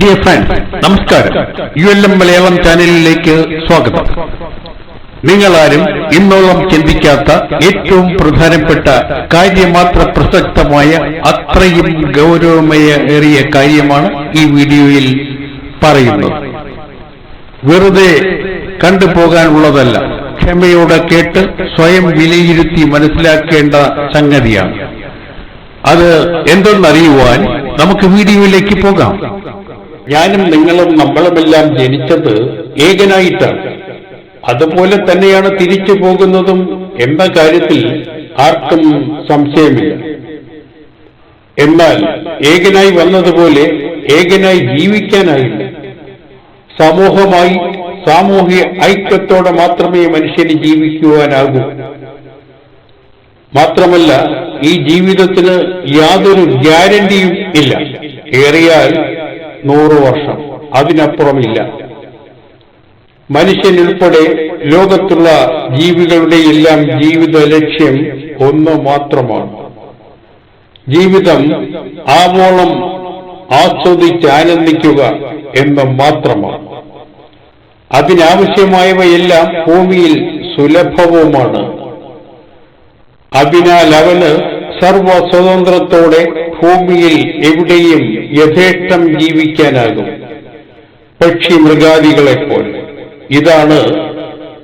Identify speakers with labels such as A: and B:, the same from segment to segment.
A: Dear friends നമസ്കാരം. U L M Malayalam ചാനലിലേക്ക് സ്വാഗതം. നിങ്ങളാരും ഇന്നോളം ചിന്തിക്കാത്ത ഏറ്റവും പ്രധാനപ്പെട്ട കാര്യമാത്ര പ്രസക്തമായ അത്രയും ഗൗരവമേറിയ കാര്യമാണ് ഈ വീഡിയോയിൽ പറയുന്നത്. വെറുതെ കണ്ടുപോകാനുള്ളതല്ല ക്ഷമയോടെ കേട്ട് സ്വയം വിലയിരുത്തി മനസ്സിലാക്കേണ്ട സംഗതിയാണ്. അത് എന്തെന്നറിയുവാൻ നമുക്ക് വീഡിയോയിലേക്ക് പോകാം. ഞാനും നിങ്ങളും നമ്മളുമെല്ലാം ജനിച്ചത് ഏകനായിട്ടാണ്. അതുപോലെ തന്നെയാണ് തിരിച്ചു പോകുന്നതും എന്ന കാര്യത്തിൽ ആർക്കും സംശയമില്ല. എന്നാൽ ഏകനായി വന്നതുപോലെ ഏകനായി ജീവിക്കാനായില്ല. സമൂഹമായി സാമൂഹിക ഐക്യത്തോടെ മാത്രമേ മനുഷ്യന് ജീവിക്കുവാനാകൂ. മാത്രമല്ല ഈ ജീവിതത്തിന് യാതൊരു ഗ്യാരണ്ടിയും ഇല്ല. ഏറിയാൽ നൂറു വർഷം. അതിനപ്പുറമില്ല. മനുഷ്യനുൾപ്പെടെ ലോകത്തുള്ള ജീവികളുടെ എല്ലാം ജീവിത ലക്ഷ്യം ഒന്ന് മാത്രമാണ്. ജീവിതം ആവോളം ആസ്വദിച്ച് ആനന്ദിക്കുക എന്ന് മാത്രമാണ്. അതിനാവശ്യമായവയെല്ലാം ഭൂമിയിൽ സുലഭവുമാണ്. അതിനാൽ അവന് സർവ സ്വതന്ത്രത്തോടെ ഭൂമിയിൽ എവിടെയും യഥേഷ്ടം ജീവിക്കാനാകും. പക്ഷി മൃഗാദികളെ പോലെ ഇതാണ്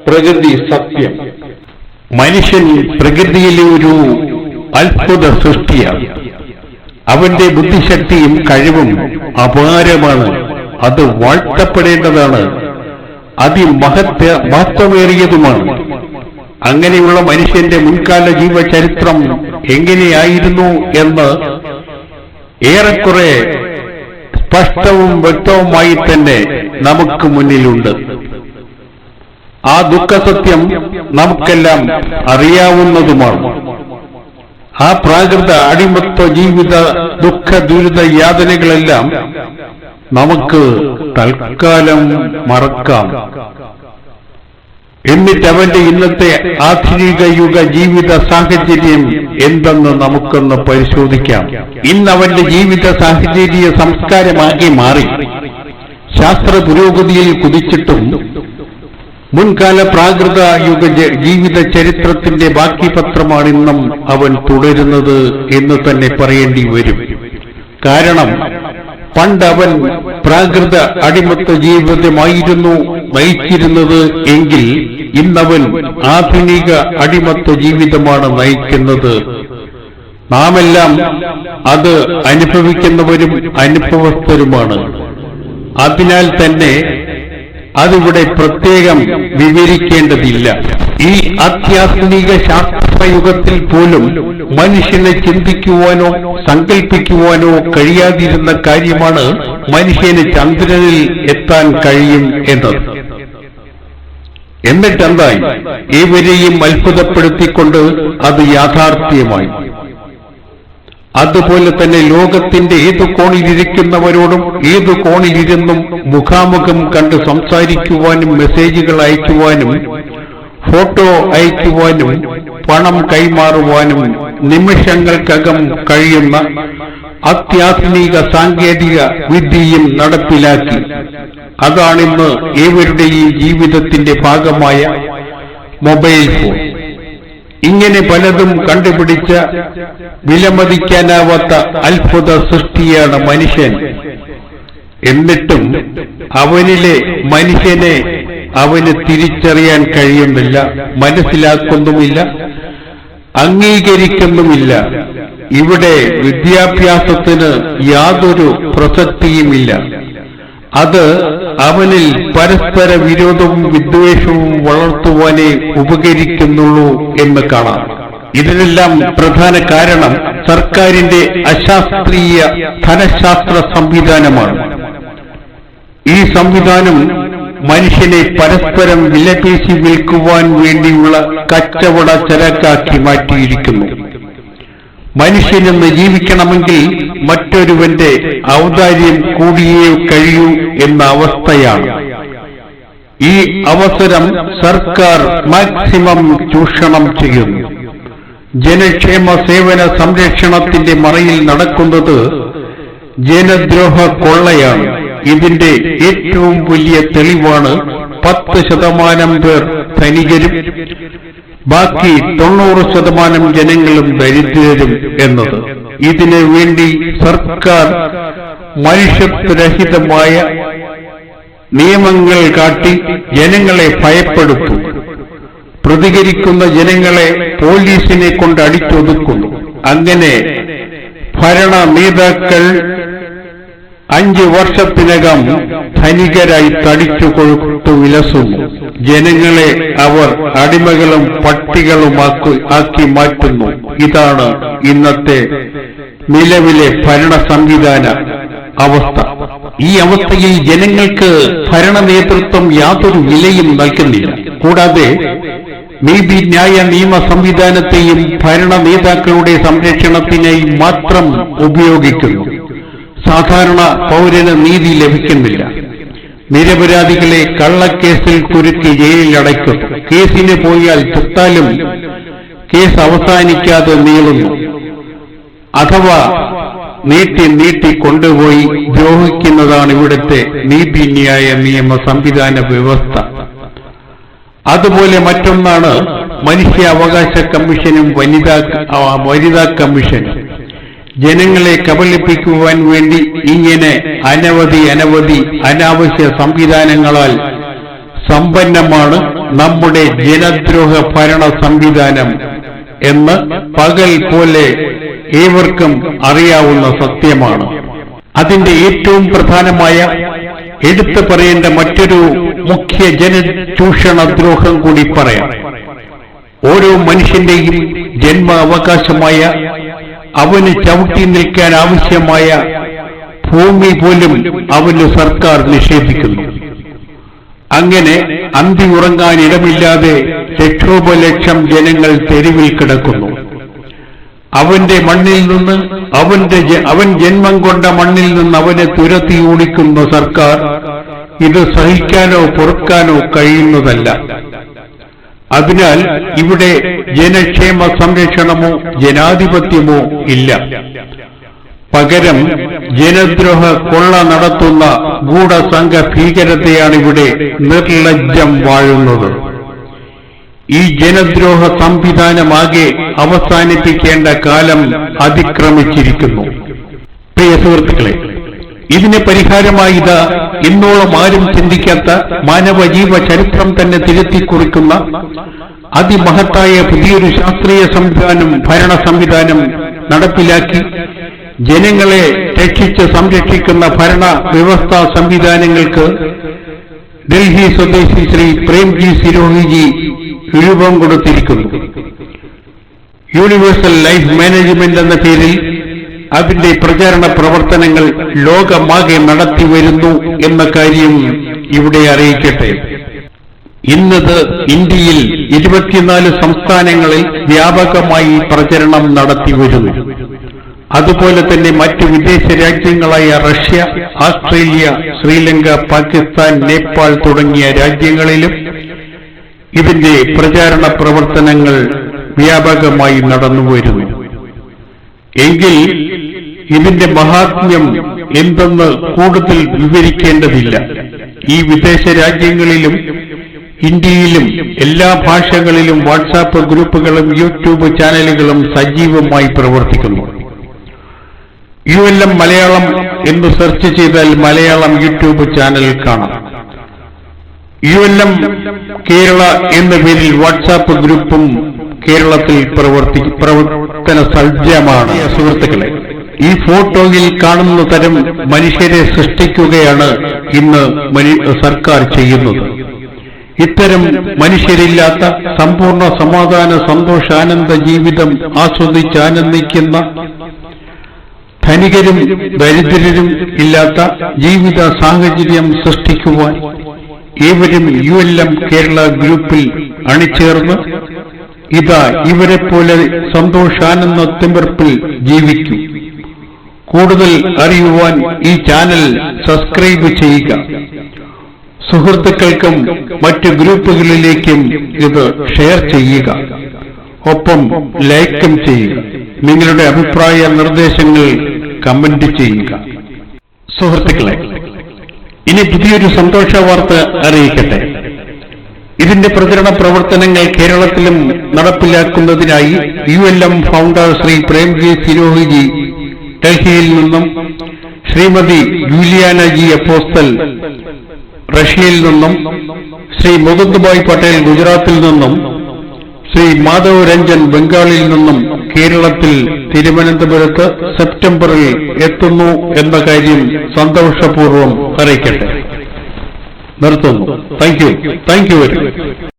A: പ്രകൃതി സത്യം. മനുഷ്യൻ പ്രകൃതിയിലെ ഒരു അത്ഭുത സൃഷ്ടിയാണ്. അവന്റെ ബുദ്ധിശക്തിയും കഴിവും അപാരമാണ്. അത് വാഴ്ത്തപ്പെടേണ്ടതാണ്. അതിമഹത്വ മഹത്വമേറിയതുമാണ്. അങ്ങനെയുള്ള മനുഷ്യന്റെ മുൻകാല ജീവചരിത്രം എങ്ങനെയായിരുന്നു എന്ന് ഏറെക്കുറെ സ്പഷ്ടവും വ്യക്തവുമായി തന്നെ നമുക്ക് മുന്നിലുണ്ട്. ആ ദുഃഖസത്യം നമുക്കെല്ലാം അറിയാവുന്നതുമാണ്. ആ പ്രാകൃത അടിമത്വ ജീവിത ദുഃഖ ദുരിത യാതനകളെല്ലാം നമുക്ക് തൽക്കാലം മറക്കാം. എന്നിട്ട് അവന്റെ ഇന്നത്തെ ആധുനിക യുഗ ജീവിത സാഹചര്യം എന്തെന്ന് നമുക്കൊന്ന് പരിശോധിക്കാം. ഇന്ന് അവന്റെ ജീവിത സാഹചര്യ സംസ്കാരമാകെ മാറി. ശാസ്ത്ര പുരോഗതിയിൽ കുതിച്ചിട്ടും മുൻകാല പ്രാകൃത യുഗ ജീവിത ചരിത്രത്തിന്റെ ബാക്കി പത്രമാണ് ഇന്നും അവൻ തുടരുന്നത് എന്ന് തന്നെ പറയേണ്ടി വരും. കാരണം പണ്ട് അവൻ പ്രാകൃത അടിമത്ത ജീവിതമായിരുന്നു നയിച്ചിരുന്നത് എങ്കിൽ ഇന്നവൻ ആധുനിക അടിമത്ത ജീവിതമാണ് നയിക്കുന്നത്. നാമെല്ലാം അത് അനുഭവിക്കുന്നവരും അനുഭവസ്ഥരുമാണ്. അതിനാൽ തന്നെ അതിവിടെ പ്രത്യേകം വിവരിക്കേണ്ടതില്ല. ഈ ആധ്യാത്മിക ശാസ്ത്രയുഗത്തിൽ പോലും മനുഷ്യനെ ചിന്തിക്കുവാനോ സങ്കല്പിക്കുവാനോ കഴിയാതിരുന്ന കാര്യമാണ് മനുഷ്യന് ചന്ദ്രനിൽ എത്താൻ കഴിയും എന്നത്. എന്നിട്ടെന്തായി ഇവരെയും അത്ഭുതപ്പെടുത്തിക്കൊണ്ട് അത് യാഥാർത്ഥ്യമായി. അതുപോലെ തന്നെ ലോകത്തിന്റെ ഏതു കോണിലിരിക്കുന്നവരോടും ഏതു കോണിലിരുന്നും മുഖാമുഖം കണ്ട് സംസാരിക്കുവാനും മെസ്സേജുകൾ അയക്കുവാനും ഫോട്ടോ അയക്കുവാനും പണം കൈമാറുവാനും നിമിഷങ്ങൾക്കകം കഴിയുന്ന അത്യാധുനിക സാങ്കേതിക വിദ്യയും നടപ്പിലാക്കി. അതാണിന്ന് ഏവരുടെയും ജീവിതത്തിന്റെ ഭാഗമായ മൊബൈൽ ഫോൺ. ഇങ്ങനെ പലതും കണ്ടുപിടിച്ച വിലമതിക്കാനാവാത്ത അത്ഭുത സൃഷ്ടിയാണ് മനുഷ്യൻ. എന്നിട്ടും അവനിലെ മനുഷ്യനെ അവന് തിരിച്ചറിയാൻ കഴിയുന്നില്ല മനസ്സിലാക്കുന്നുമില്ല അംഗീകരിക്കുന്നുമില്ല. ഇവിടെ വിദ്യാഭ്യാസത്തിന് യാതൊരു പ്രസക്തിയുമില്ല. അത് അവനിൽ പരസ്പര വിരോധവും വിദ്വേഷവും വളർത്തുവാനെ ഉപകരിക്കുന്നുള്ളൂ എന്ന് കാണാം. ഇതിനെല്ലാം പ്രധാന കാരണം സർക്കാരിന്റെ അശാസ്ത്രീയ ധനശാസ്ത്ര സംവിധാനമാണ്. ഈ സംവിധാനം മനുഷ്യനെ പരസ്പരം വിലപേശി വിൽക്കുവാൻ വേണ്ടിയുള്ള കച്ചവട ചരക്കാക്കി മാറ്റിയിരിക്കുന്നു. മനുഷ്യനെന്ന് ജീവിക്കണമെങ്കിൽ മറ്റൊരുവന്റെ ഔദാര്യം കൂടിയേ കഴിയൂ എന്ന അവസ്ഥയാണ്. ഈ അവസരം സർക്കാർ മാക്സിമം ചൂഷണം ചെയ്യുന്നു. ജനക്ഷേമ സേവന സംരക്ഷണത്തിന്റെ മറയിൽ നടക്കുന്നത് ജനദ്രോഹ കൊള്ളയാണ്. ഇതിന്റെ ഏറ്റവും വലിയ തെളിവാണ് പത്ത് ശതമാനം പേർ ധനികരും ബാക്കി തൊണ്ണൂറ് ശതമാനം ജനങ്ങളും ദരിദ്രരും എന്നത്. ഇതിനു വേണ്ടി സർക്കാർ മനുഷ്യത്വരഹിതമായ നിയമങ്ങൾ കാട്ടി ജനങ്ങളെ ഭയപ്പെടുത്തും. പ്രതികരിക്കുന്ന ജനങ്ങളെ പോലീസിനെ കൊണ്ട് അടിച്ചൊതുക്കുന്നു. അങ്ങനെ ഭരണ നേതാക്കൾ അഞ്ചു വർഷത്തിനകം ധനികരായി തടിച്ചു കൊടുത്തു വിലസുന്നു ജനങ്ങളെ അവർ അടിമകളും പട്ടികളുമാക്കി ആക്കി മാറ്റുന്നു. ഇതാണ് ഇന്നത്തെ നിലവിലെ ഭരണ സംവിധാന അവസ്ഥ. ഈ അവസ്ഥയിൽ ജനങ്ങൾക്ക് ഭരണ നേതൃത്വം യാതൊരു വിലയും നൽകുന്നില്ല. കൂടാതെ നീതിന്യായ നിയമ സംവിധാനത്തെയും ഭരണ നേതാക്കളുടെ സംരക്ഷണത്തിനായി മാത്രം ഉപയോഗിക്കുന്നു. സാധാരണ പൗരന് നീതി ലഭിക്കുന്നില്ല. നിരപരാധികളെ കള്ളക്കേസിൽ കുരുക്കി ജയിലിൽ അടയ്ക്കുന്നു കേസിന് പോയാൽ ചുട്ടാലും കേസ് അവസാനിക്കാതെ നീളുന്നു. അഥവാ നീട്ടി നീട്ടി കൊണ്ടുപോയി ദ്രോഹിക്കുന്നതാണ് ഇവിടുത്തെ നീതിന്യായ നിയമ സംവിധാന വ്യവസ്ഥ. അതുപോലെ മറ്റൊന്നാണ് മനുഷ്യാവകാശ കമ്മീഷനും വനിതാ വനിതാ കമ്മീഷനും. ജനങ്ങളെ കബളിപ്പിക്കുവാൻ വേണ്ടി ഇങ്ങനെ അനവധി അനവധി അനാവശ്യ സംവിധാനങ്ങളാൽ സമ്പന്നമാണ് നമ്മുടെ ജനദ്രോഹ ഭരണ സംവിധാനം എന്ന് പകൽ പോലെ ഏവർക്കും അറിയാവുന്ന സത്യമാണ്. അതിന്റെ ഏറ്റവും പ്രധാനമായ എടുത്തു പറയേണ്ട മറ്റൊരു മുഖ്യ ജനചൂഷണ ദ്രോഹം കൂടി പറയാം. ഓരോ മനുഷ്യന്റെയും ജന്മ അവകാശമായ അവന് ചവിട്ടി നിൽക്കാൻ ആവശ്യമായ ഭൂമി പോലും അവന് സർക്കാർ നിഷേധിക്കുന്നു. അങ്ങനെ അന്തി ഉറങ്ങാൻ ഇടമില്ലാതെ ലക്ഷോപലക്ഷം ജനങ്ങൾ തെരുവിൽ കിടക്കുന്നു. അവന്റെ മണ്ണിൽ നിന്ന് അവന്റെ അവൻ ജന്മം കൊണ്ട മണ്ണിൽ നിന്ന് അവനെ തുരത്തി ഓടിക്കുന്ന സർക്കാർ. ഇത് സഹിക്കാനോ പൊറുക്കാനോ കഴിയുന്നതല്ല. അതിനാൽ ഇവിടെ ജനക്ഷേമ സംരക്ഷണമോ ജനാധിപത്യമോ ഇല്ല. പകരം ജനദ്രോഹ കൊള്ള നടത്തുന്ന ഗൂഢസംഘ ഭീകരതയാണ് ഇവിടെ നിർലജ്ജം വാഴുന്നത്. ഈ ജനദ്രോഹ സംവിധാനമാകെ അവസാനിപ്പിക്കേണ്ട കാലം അതിക്രമിച്ചിരിക്കുന്നു. പ്രിയ സുഹൃത്തുക്കളെ ഇതിന് പരിഹാരമായി ഇതാ ഇന്നോളം ആരും ചിന്തിക്കാത്ത മാനവജീവ ചരിത്രം തന്നെ തിരുത്തി കുറിക്കുന്ന അതിമഹത്തായ പുതിയൊരു ശാസ്ത്രീയ സംവിധാനം ഭരണ സംവിധാനം നടപ്പിലാക്കി ജനങ്ങളെ രക്ഷിച്ച് സംരക്ഷിക്കുന്ന ഭരണ വ്യവസ്ഥാ സംവിധാനങ്ങൾക്ക് ഡൽഹി സ്വദേശി ശ്രീ പ്രേംജി സിരോഹിജി രൂപം കൊടുത്തിരിക്കുന്നു. യൂണിവേഴ്സൽ ലൈഫ് മാനേജ്മെന്റ് എന്ന പേരിൽ അതിന്റെ പ്രചാരണ പ്രവർത്തനങ്ങൾ ലോകമാകെ നടത്തി വരുന്നു എന്ന കാര്യം ഇവിടെ അറിയിക്കട്ടെ. ഇന്നത് ഇന്ത്യയിൽ ഇരുപത്തിനാല് സംസ്ഥാനങ്ങളിൽ വ്യാപകമായി പ്രചരണം നടത്തി വരുന്നു. അതുപോലെ തന്നെ മറ്റ് വിദേശ രാജ്യങ്ങളായ റഷ്യ ആസ്ട്രേലിയ ശ്രീലങ്ക പാകിസ്ഥാൻ നേപ്പാൾ തുടങ്ങിയ രാജ്യങ്ങളിലും ഇതിന്റെ പ്രചാരണ പ്രവർത്തനങ്ങൾ വ്യാപകമായി നടന്നുവരുന്നു എങ്കിൽ ഇതിന്റെ മഹാത്മ്യം എന്തെന്ന് കൂടുതൽ വിവരിക്കേണ്ടതില്ല. ഈ വിദേശ രാജ്യങ്ങളിലും ഇന്ത്യയിലും എല്ലാ ഭാഷകളിലും വാട്സാപ്പ് ഗ്രൂപ്പുകളും യൂട്യൂബ് ചാനലുകളും സജീവമായി പ്രവർത്തിക്കുന്നു. യു എൽ എം മലയാളം എന്ന് സെർച്ച് ചെയ്താൽ മലയാളം യൂട്യൂബ് ചാനൽ കാണാം. യു എൽ എം കേരള എന്ന പേരിൽ വാട്സാപ്പ് ഗ്രൂപ്പും കേരളത്തിൽ പ്രവർത്തി പ്രവർത്തന സജ്ജമാണ് സുഹൃത്തുക്കളെ ഈ ഫോട്ടോയിൽ കാണുന്ന തരം മനുഷ്യരെ സൃഷ്ടിക്കുകയാണ് ഇന്ന് സർക്കാർ ചെയ്യുന്നത്. ഇത്തരം മനുഷ്യരില്ലാത്ത സമ്പൂർണ സമാധാന സന്തോഷാനന്ദ ജീവിതം ആസ്വദിച്ചാനന്ദിക്കുന്ന ധനികരും ദരിദ്രരും ഇല്ലാത്ത ജീവിത സാഹചര്യം സൃഷ്ടിക്കുവാൻ ഏവരും യു എൽ എം കേരള ഗ്രൂപ്പിൽ അണിചേർന്ന് ഇതാ ഇവരെ പോലെ സന്തോഷാനന്ദ തിമിർപ്പിൽ ജീവിക്കൂ. കൂടുതൽ അറിയുവാൻ ഈ ചാനൽ സബ്സ്ക്രൈബ് ചെയ്യുക. സുഹൃത്തുക്കൾക്കും മറ്റ് ഗ്രൂപ്പുകളിലേക്കും ഇത് ഷെയർ ചെയ്യുക. ഒപ്പം ലൈക്കും ചെയ്യുക. നിങ്ങളുടെ അഭിപ്രായ നിർദ്ദേശങ്ങൾ കമന്റ് ചെയ്യുക. സുഹൃത്തുക്കളെ ഇനി പുതിയൊരു സന്തോഷ വാർത്ത അറിയിക്കട്ടെ. ഇതിന്റെ പ്രചരണ പ്രവർത്തനങ്ങൾ കേരളത്തിലും നടപ്പിലാക്കുന്നതിനായി U L M founder Shri Premji Sirohiji ഡൽഹിയിൽ നിന്നും ശ്രീമതി ജൂലിയാന ജി അപ്പോസ്തൽ റഷ്യയിൽ നിന്നും ശ്രീ മുകുന്ദ്ഭായ് പട്ടേൽ ഗുജറാത്തിൽ നിന്നും ശ്രീ മാധവ് രഞ്ജൻ ബംഗാളിൽ നിന്നും കേരളത്തിൽ തിരുവനന്തപുരത്ത് സെപ്റ്റംബറിൽ എത്തുന്നു എന്ന കാര്യം സന്തോഷപൂർവം അറിയിക്കട്ടെ. നിർത്തുന്നു. Thank you thank you very much